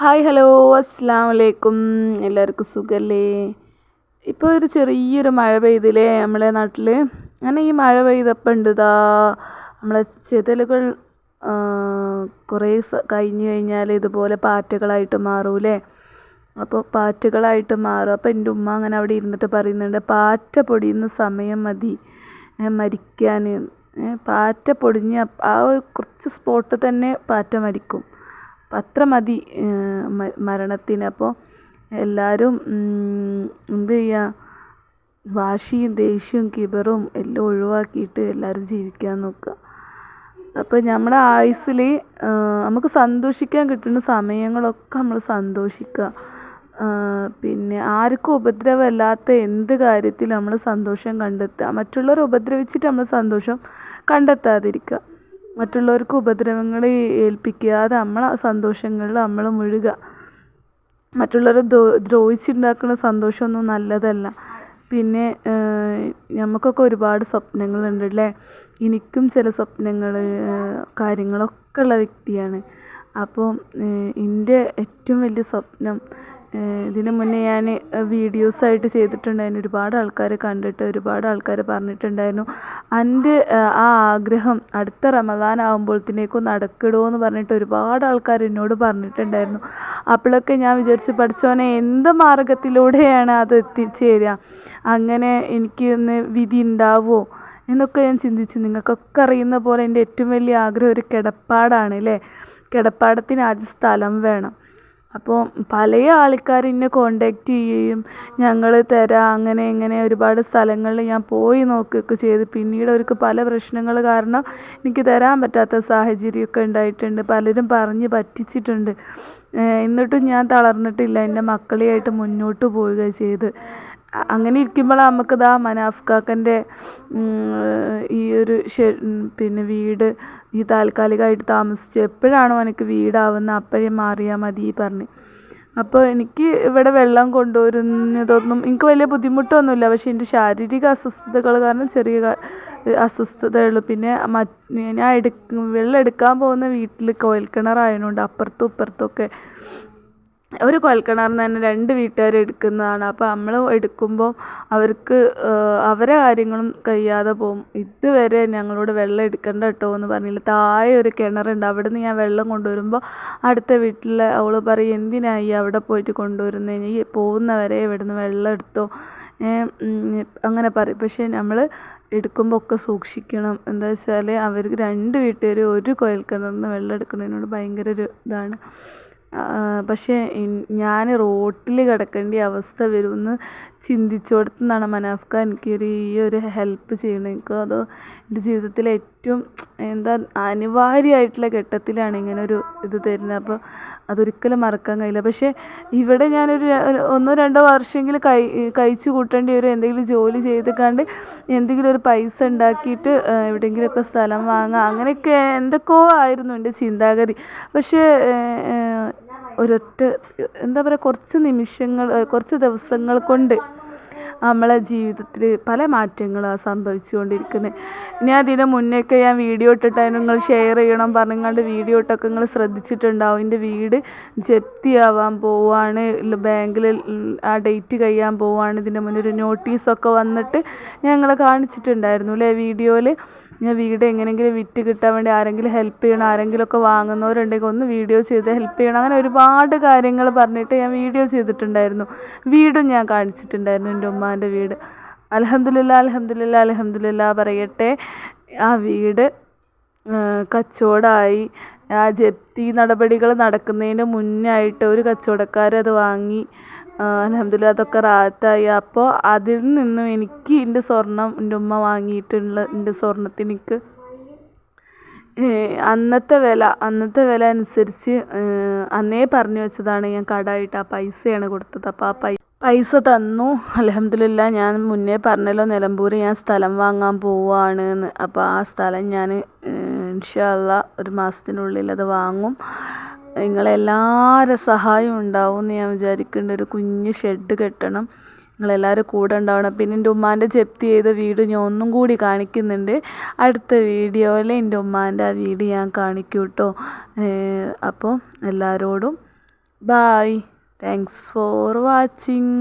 Hi hello അസ്സാം വലൈക്കും എല്ലാവർക്കും സുഖല്ലേ? ഇപ്പോൾ ഒരു ചെറിയൊരു മഴ പെയ്തില്ലേ നമ്മളെ നാട്ടിൽ അങ്ങനെ ഈ മഴ പെയ്തപ്പോൾ ഉണ്ടതാ നമ്മളെ ചെതലുകൾ കുറേ കഴിഞ്ഞ് കഴിഞ്ഞാൽ ഇതുപോലെ പാറ്റകളായിട്ട് മാറൂലേ അപ്പോൾ പാറ്റകളായിട്ട് മാറും. അപ്പോൾ എന്റെ ഉമ്മ അങ്ങനെ അവിടെ ഇരുന്നിട്ട് പറയുന്നുണ്ട് പാറ്റ പൊടിയുന്ന സമയം മതി മരിക്കാൻ. പാറ്റ പൊടിഞ്ഞ് ആ ഒരു കുറച്ച് സ്പോട്ട് തന്നെ പാറ്റ മരിക്കും. അപ്പം അത്ര മതി മരണത്തിന്. അപ്പോൾ എല്ലാവരും എന്ത് ചെയ്യുക വാശിയും ദേഷ്യവും കിബറും എല്ലാം ഒഴിവാക്കിയിട്ട് എല്ലാവരും ജീവിക്കാൻ നോക്കുക. അപ്പോൾ നമ്മുടെ ആയുസ്സിൽ നമുക്ക് സന്തോഷിക്കാൻ കിട്ടുന്ന സമയങ്ങളൊക്കെ നമ്മൾ സന്തോഷിക്കുക. പിന്നെ ആർക്കും ഉപദ്രവമില്ലാത്ത എന്ത് കാര്യത്തിലും നമ്മൾ സന്തോഷം കണ്ടെത്തുക. മറ്റുള്ളവരെ ഉപദ്രവിച്ചിട്ട് നമ്മൾ സന്തോഷം കണ്ടെത്താതിരിക്കുക. മറ്റുള്ളവർക്ക് ഉപദ്രവങ്ങളെ ഏൽപ്പിക്കാതെ നമ്മളെ സന്തോഷങ്ങളിൽ നമ്മൾ മുഴുകുക മറ്റുള്ളവരെ ദ്രോ ദ്രോഹിച്ചുണ്ടാക്കുന്ന സന്തോഷമൊന്നും നല്ലതല്ല. പിന്നെ നമുക്കൊക്കെ ഒരുപാട് സ്വപ്നങ്ങളുണ്ട് അല്ലേ എനിക്കും ചില സ്വപ്നങ്ങൾ കാര്യങ്ങളൊക്കെ ഉള്ള വ്യക്തിയാണ്. അപ്പോൾ എന്റെ ഏറ്റവും വലിയ സ്വപ്നം ഇതിന് മുന്നേ ഞാൻ വീഡിയോസായിട്ട് ചെയ്തിട്ടുണ്ടായിരുന്നു. ഒരുപാട് ആൾക്കാരെ കണ്ടിട്ട് ഒരുപാട് ആൾക്കാർ പറഞ്ഞിട്ടുണ്ടായിരുന്നു. എന്റെ ആ ആഗ്രഹം അടുത്ത റമദാൻ ആകുമ്പോഴത്തേക്കും നടക്കിടോ എന്ന് പറഞ്ഞിട്ട് ഒരുപാട് ആൾക്കാർ എന്നോട് പറഞ്ഞിട്ടുണ്ടായിരുന്നു. അപ്പോഴൊക്കെ ഞാൻ വിചാരിച്ചു പഠിച്ചോനെ എന്ത് മാർഗത്തിലൂടെയാണ് അത് എത്തിച്ചേരുക അങ്ങനെ എനിക്ക് ഇന്ന് വിധി ഉണ്ടാവുമോ എന്നൊക്കെ ഞാൻ ചിന്തിച്ചു. നിങ്ങൾക്കൊക്കെ അറിയുന്ന പോലെ എന്റെ ഏറ്റവും വലിയ ആഗ്രഹം ഒരു കിടപ്പാടാണ് അല്ലേ? കിടപ്പാടത്തിന് ആദ്യം സ്ഥലം വേണം. അപ്പോൾ പല ആൾക്കാർ എന്നെ കോണ്ടാക്ട് ചെയ്യുകയും ഞങ്ങൾ തരാം അങ്ങനെ ഇങ്ങനെ ഒരുപാട് സ്ഥലങ്ങളിൽ ഞാൻ പോയി നോക്കുകയൊക്കെ ചെയ്ത്. പിന്നീട് അവർക്ക് പല പ്രശ്നങ്ങൾ കാരണം എനിക്ക് തരാൻ പറ്റാത്ത സാഹചര്യമൊക്കെ ഉണ്ടായിട്ടുണ്ട്. പലരും പറഞ്ഞ് പറ്റിച്ചിട്ടുണ്ട്. എന്നിട്ടും ഞാൻ തളർന്നിട്ടില്ല. എന്റെ മക്കളെയായിട്ട് മുന്നോട്ട് പോവുക ചെയ്ത്. അങ്ങനെ ഇരിക്കുമ്പോഴാണ് നമുക്കിതാ മനാഫ്കാക്കന്റെ ഈ ഒരു പിന്നെ വീട് ഈ താൽക്കാലികമായിട്ട് താമസിച്ചു. എപ്പോഴാണോ എനിക്ക് വീടാവുന്നത് അപ്പോഴേ മാറിയാൽ മതി പറഞ്ഞ്. അപ്പോൾ എനിക്ക് ഇവിടെ വെള്ളം കൊണ്ടുവരുന്നതൊന്നും എനിക്ക് വലിയ ബുദ്ധിമുട്ടൊന്നുമില്ല. പക്ഷേ എന്റെ ശാരീരിക അസ്വസ്ഥതകൾ കാരണം ചെറിയ അസ്വസ്ഥതയുള്ളു. പിന്നെ ഞാൻ എടുക്ക വെള്ളം എടുക്കാൻ പോകുന്ന വീട്ടിൽ കോയൽ കിണറായതുകൊണ്ട് അപ്പുറത്തും ഇപ്പുറത്തും ഒക്കെ ഒരു കുഴൽക്കിണറിന് തന്നെ രണ്ട് വീട്ടുകാർ എടുക്കുന്നതാണ്. അപ്പോൾ നമ്മൾ എടുക്കുമ്പോൾ അവർക്ക് അവരെ കാര്യങ്ങളും കഴിയാതെ പോകും ഇതുവരെ ഞങ്ങളോട് വെള്ളം എടുക്കണ്ട കേട്ടോ എന്ന് പറഞ്ഞില്ല. താഴെ ഒരു കിണറുണ്ട്. അവിടെ നിന്ന് ഞാൻ വെള്ളം കൊണ്ടുവരുമ്പോൾ അടുത്ത വീട്ടിലെ അവൾ പറയും എന്തിനായി അവിടെ പോയിട്ട് കൊണ്ടുവരുന്നത് ഈ പോകുന്നവരെ ഇവിടുന്ന് വെള്ളം എടുത്തോ? അങ്ങനെ പറയും. പക്ഷേ നമ്മൾ എടുക്കുമ്പോൾ ഒക്കെ സൂക്ഷിക്കണം. എന്താ വെച്ചാൽ അവർക്ക് രണ്ട് വീട്ടുകാർ ഒരു കുഴൽക്കിണറിൽ നിന്ന് വെള്ളം എടുക്കുന്നതിനോട് ഭയങ്കര ഒരു ഇതാണ്. പക്ഷേ ഞാൻ റോട്ടിൽ കിടക്കേണ്ട അവസ്ഥ വരുമെന്ന് ചിന്തിച്ചോടത്തു നിന്നാണ് എനിക്ക് എനിക്കൊരു ഈ ഒരു ഹെൽപ്പ് ചെയ്യണത്. എനിക്ക് അത് എന്റെ ജീവിതത്തിലെ ഏറ്റവും എന്താ അനിവാര്യമായിട്ടുള്ള ഘട്ടത്തിലാണ് ഇങ്ങനെ ഒരു ഇത് തരുന്നത്. അപ്പോൾ അതൊരിക്കലും മറക്കാൻ കഴിയില്ല. പക്ഷേ ഇവിടെ ഞാനൊരു ഒരു ഒന്നോ രണ്ടോ വർഷമെങ്കിലും കൈ കഴിച്ചു കൂട്ടേണ്ടി വരും. എന്തെങ്കിലും ജോലി ചെയ്തിക്കാണ്ട് എന്തെങ്കിലും ഒരു പൈസ ഉണ്ടാക്കിയിട്ട് എവിടെയെങ്കിലുമൊക്കെ സ്ഥലം വാങ്ങുക അങ്ങനെയൊക്കെ എന്തൊക്കെയോ ആയിരുന്നു എന്റെ ചിന്താഗതി. പക്ഷേ ഒരൊറ്റ എന്താ പറയുക കുറച്ച് നിമിഷങ്ങൾ കുറച്ച് ദിവസങ്ങൾ കൊണ്ട് നമ്മളെ ജീവിതത്തിൽ പല മാറ്റങ്ങളാണ് സംഭവിച്ചുകൊണ്ടിരിക്കുന്നത് ഇനി അതിന് മുന്നേയൊക്കെ ഞാൻ വീഡിയോ ഇട്ടിട്ട് നിങ്ങൾ ഷെയർ ചെയ്യണം പറഞ്ഞുകൊണ്ട് വീഡിയോ ഇട്ടൊക്കെ നിങ്ങൾ ശ്രദ്ധിച്ചിട്ടുണ്ടാവും. എന്റെ വീട് ജപ്തിയാവാൻ പോവാണ്. ബാങ്കിൽ ആ ഡേറ്റ് കഴിയാൻ പോവാണ്. ഇതിന്റെ മുന്നേ ഒരു നോട്ടീസൊക്കെ വന്നിട്ട് ഞങ്ങളെ കാണിച്ചിട്ടുണ്ടായിരുന്നു അല്ലേ വീഡിയോയിൽ ഞാൻ വീട് എങ്ങനെയെങ്കിലും വിറ്റ് കിട്ടാൻ വേണ്ടി ആരെങ്കിലും ഹെൽപ്പ് ചെയ്യണം ആരെങ്കിലുമൊക്കെ വാങ്ങുന്നവരുണ്ടെങ്കിൽ ഒന്ന് വീഡിയോ ചെയ്ത് ഹെൽപ്പ് ചെയ്യണം. അങ്ങനെ ഒരുപാട് കാര്യങ്ങൾ പറഞ്ഞിട്ട് ഞാൻ വീഡിയോ ചെയ്തിട്ടുണ്ടായിരുന്നു. വീടും ഞാൻ കാണിച്ചിട്ടുണ്ടായിരുന്നു എന്റെ ഉമ്മാന്റെ വീട്. അലഹമില്ല അലഹമില്ല അലഹമില്ല പറയട്ടെ. ആ വീട് കച്ചവടമായി ആ ജപ്തി നടപടികൾ നടക്കുന്നതിന് മുന്നായിട്ട് ഒരു കച്ചവടക്കാരത് വാങ്ങി. അലഹമില്ല അതൊക്കെ റാത്തായി അപ്പോൾ അതിൽ നിന്നും എനിക്ക് എന്റെ സ്വർണം എന്റെ ഉമ്മ വാങ്ങിയിട്ടുള്ള എന്റെ സ്വർണത്തിന് എനിക്ക് അന്നത്തെ വില അന്നത്തെ വില അനുസരിച്ച് അന്നേ പറഞ്ഞു വെച്ചതാണ് ഞാൻ കടമായിട്ട് ആ പൈസയാണ് കൊടുത്തത്. അപ്പോൾ ആ പൈ പൈസ തന്നു. അലഹമില്ല ഞാൻ മുന്നേ പറഞ്ഞല്ലോ നിലമ്പൂർ ഞാൻ സ്ഥലം വാങ്ങാൻ പോവുകയാണ് അപ്പോൾ ആ സ്ഥലം ഞാൻ ഇൻഷാല്ല ഒരു മാസത്തിനുള്ളിൽ അത് വാങ്ങും. നിങ്ങളെല്ലാവരുടെ സഹായം ഉണ്ടാവും എന്ന് ഞാൻ വിചാരിക്കുന്നുണ്ട്. ഒരു കുഞ്ഞ് ഷെഡ് കെട്ടണം. നിങ്ങളെല്ലാവരും കൂടെ ഉണ്ടാവണം. പിന്നെ എന്റെ ഉമ്മാന്റെ ജപ്തി ചെയ്ത വീട് ഞാൻ ഒന്നും കൂടി കാണിക്കുന്നുണ്ട്. അടുത്ത വീഡിയോയിൽ എന്റെ ഉമ്മാന്റെ ആ വീട് ഞാൻ കാണിക്കൂ കേട്ടോ. അപ്പോൾ എല്ലാവരോടും ബായ് താങ്ക്സ് ഫോർ വാച്ചിങ്